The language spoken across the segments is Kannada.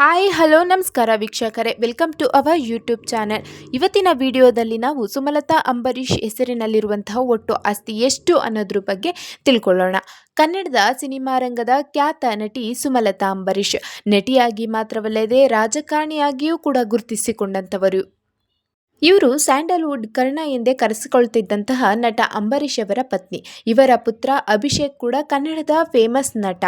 ಹಾಯ್, ಹಲೋ, ನಮಸ್ಕಾರ ವೀಕ್ಷಕರೇ. Welcome to our YouTube channel. ಇವತ್ತಿನ ವಿಡಿಯೋದಲ್ಲಿ ನಾವು ಸುಮಲತಾ ಅಂಬರೀಷ್ ಹೆಸರಿನಲ್ಲಿರುವಂತಹ ಒಟ್ಟು ಆಸ್ತಿ ಎಷ್ಟು ಅನ್ನೋದ್ರ ಬಗ್ಗೆ ತಿಳ್ಕೊಳ್ಳೋಣ. ಕನ್ನಡದ ಸಿನಿಮಾ ರಂಗದ ಖ್ಯಾತ ನಟಿ ಸುಮಲತಾ ಅಂಬರೀಷ್. ನಟಿಯಾಗಿ ಮಾತ್ರವಲ್ಲದೆ ರಾಜಕಾರಣಿಯಾಗಿಯೂ ಕೂಡ ಗುರುತಿಸಿಕೊಂಡಂಥವರು. ಇವರು ಸ್ಯಾಂಡಲ್ವುಡ್ ಕರ್ಣ ಎಂದೇ ಕರೆಸಿಕೊಳ್ತಿದ್ದಂತಹ ನಟ ಅಂಬರೀಷ್ ಅವರ ಪತ್ನಿ. ಇವರ ಪುತ್ರ ಅಭಿಷೇಕ್ ಕೂಡ ಕನ್ನಡದ ಫೇಮಸ್ ನಟ.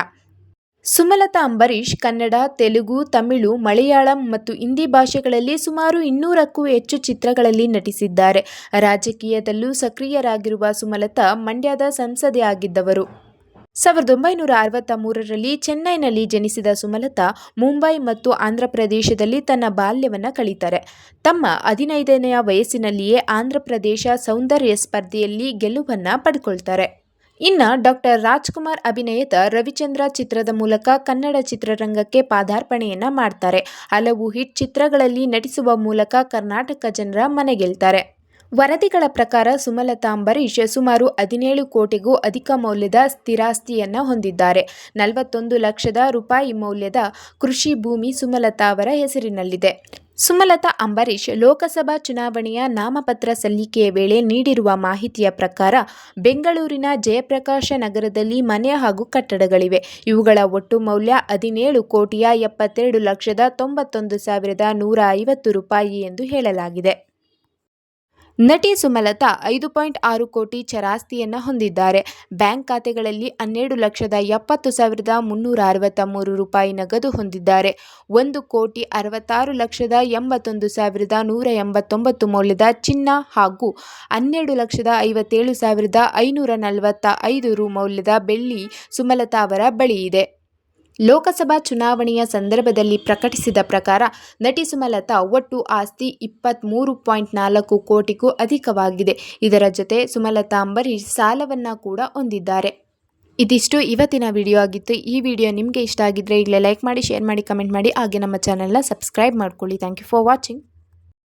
ಸುಮಲತಾ ಅಂಬರೀಷ್ ಕನ್ನಡ, ತೆಲುಗು, ತಮಿಳು, ಮಲಯಾಳಂ ಮತ್ತು ಹಿಂದಿ ಭಾಷೆಗಳಲ್ಲಿ ಸುಮಾರು ಇನ್ನೂರಕ್ಕೂ ಹೆಚ್ಚು ಚಿತ್ರಗಳಲ್ಲಿ ನಟಿಸಿದ್ದಾರೆ. ರಾಜಕೀಯದಲ್ಲೂ ಸಕ್ರಿಯರಾಗಿರುವ ಸುಮಲತಾ ಮಂಡ್ಯದ ಸಂಸದೆ ಆಗಿದ್ದವರು. ಸಾವಿರದ ಒಂಬೈನೂರ ಅರವತ್ತ ಮೂರರಲ್ಲಿ ಚೆನ್ನೈನಲ್ಲಿ ಜನಿಸಿದ ಸುಮಲತಾ ಮುಂಬೈ ಮತ್ತು ಆಂಧ್ರ ಪ್ರದೇಶದಲ್ಲಿ ತನ್ನ ಬಾಲ್ಯವನ್ನು ಕಳೀತಾರೆ. ತಮ್ಮ ಹದಿನೈದನೆಯ ವಯಸ್ಸಿನಲ್ಲಿಯೇ ಆಂಧ್ರ ಪ್ರದೇಶ ಸೌಂದರ್ಯ ಸ್ಪರ್ಧೆಯಲ್ಲಿ ಗೆಲುವನ್ನು ಪಡ್ಕೊಳ್ತಾರೆ. ಇನ್ನು ಡಾಕ್ಟರ್ ರಾಜ್ಕುಮಾರ್ ಅಭಿನಯದ ರವಿಚಂದ್ರ ಚಿತ್ರದ ಮೂಲಕ ಕನ್ನಡ ಚಿತ್ರರಂಗಕ್ಕೆ ಪಾದಾರ್ಪಣೆಯನ್ನ ಮಾಡ್ತಾರೆ. ಹಲವು ಹಿಟ್ ಚಿತ್ರಗಳಲ್ಲಿ ನಟಿಸುವ ಮೂಲಕ ಕರ್ನಾಟಕ ಜನರ ಮನೆಗೆಲ್ತಾರೆ. ವರದಿಗಳ ಪ್ರಕಾರ ಸುಮಲತಾ ಅಂಬರೀಷ್ ಸುಮಾರು ಹದಿನೇಳು ಕೋಟಿಗೂ ಅಧಿಕ ಮೌಲ್ಯದ ಸ್ಥಿರಾಸ್ತಿಯನ್ನ ಹೊಂದಿದ್ದಾರೆ. ನಲವತ್ತೊಂದು ಲಕ್ಷದ ರೂಪಾಯಿ ಮೌಲ್ಯದ ಕೃಷಿ ಭೂಮಿ ಸುಮಲತಾ ಅವರ ಹೆಸರಿನಲ್ಲಿದೆ. ಸುಮಲತಾ ಅಂಬರೀಷ್ ಲೋಕಸಭಾ ಚುನಾವಣೆಯ ನಾಮಪತ್ರ ಸಲ್ಲಿಕೆಯ ವೇಳೆ ನೀಡಿರುವ ಮಾಹಿತಿಯ ಪ್ರಕಾರ ಬೆಂಗಳೂರಿನ ಜಯಪ್ರಕಾಶ ನಗರದಲ್ಲಿ ಮನೆ ಹಾಗೂ ಕಟ್ಟಡಗಳಿವೆ. ಇವುಗಳ ಒಟ್ಟು ಮೌಲ್ಯ ಹದಿನೇಳು ಕೋಟಿಯ ಎಪ್ಪತ್ತೆರಡು ಲಕ್ಷದ ತೊಂಬತ್ತೊಂದು ಸಾವಿರದ ನೂರ ಐವತ್ತು ರೂಪಾಯಿ ಎಂದು ಹೇಳಲಾಗಿದೆ. ನಟಿ ಸುಮಲತಾ ಐದು ಪಾಯಿಂಟ್ ಆರು ಕೋಟಿ ಚರಾಸ್ತಿಯನ್ನು ಹೊಂದಿದ್ದಾರೆ. ಬ್ಯಾಂಕ್ ಖಾತೆಗಳಲ್ಲಿ ಹನ್ನೆರಡು ಲಕ್ಷದ ಎಪ್ಪತ್ತು ಸಾವಿರದ ಮುನ್ನೂರ ಅರವತ್ತ ಮೂರು ರೂಪಾಯಿ ನಗದು ಹೊಂದಿದ್ದಾರೆ. ಒಂದು ಕೋಟಿ ಅರವತ್ತಾರು ಲಕ್ಷದ ಎಂಬತ್ತೊಂದು ಸಾವಿರದ ನೂರ ಎಂಬತ್ತೊಂಬತ್ತು ಮೌಲ್ಯದ ಚಿನ್ನ ಹಾಗೂ ಹನ್ನೆರಡು ಲಕ್ಷದ ಐವತ್ತೇಳು ಸಾವಿರದ ಐನೂರ ನಲವತ್ತ ಐದು ರು ಮೌಲ್ಯದ ಬೆಳ್ಳಿ ಸುಮಲತಾ ಅವರ ಬಳಿ ಇದೆ. ಲೋಕಸಭಾ ಚುನಾವಣೆಯ ಸಂದರ್ಭದಲ್ಲಿ ಪ್ರಕಟಿಸಿದ ಪ್ರಕಾರ ನಟಿ ಸುಮಲತಾ ಒಟ್ಟು ಆಸ್ತಿ ಇಪ್ಪತ್ತ್ಮೂರು ಪಾಯಿಂಟ್ ನಾಲ್ಕು ಕೋಟಿಗೂ ಅಧಿಕವಾಗಿದೆ. ಇದರ ಜೊತೆ ಸುಮಲತಾ ಅಂಬರೀಷ್ ಸಾಲವನ್ನು ಕೂಡ ಹೊಂದಿದ್ದಾರೆ. ಇದಿಷ್ಟು. ಇವತ್ತಿನ ವಿಡಿಯೋ ಆಗಿತ್ತು. ಈ ವಿಡಿಯೋ ನಿಮಗೆ ಇಷ್ಟ ಆಗಿದ್ದರೆ ಈಗಲೇ ಲೈಕ್ ಮಾಡಿ, ಶೇರ್ ಮಾಡಿ, ಕಮೆಂಟ್ ಮಾಡಿ. ಹಾಗೆ ನಮ್ಮ ಚಾನಲ್ನ ಸಬ್ಸ್ಕ್ರೈಬ್ ಮಾಡ್ಕೊಳ್ಳಿ. Thank you for watching.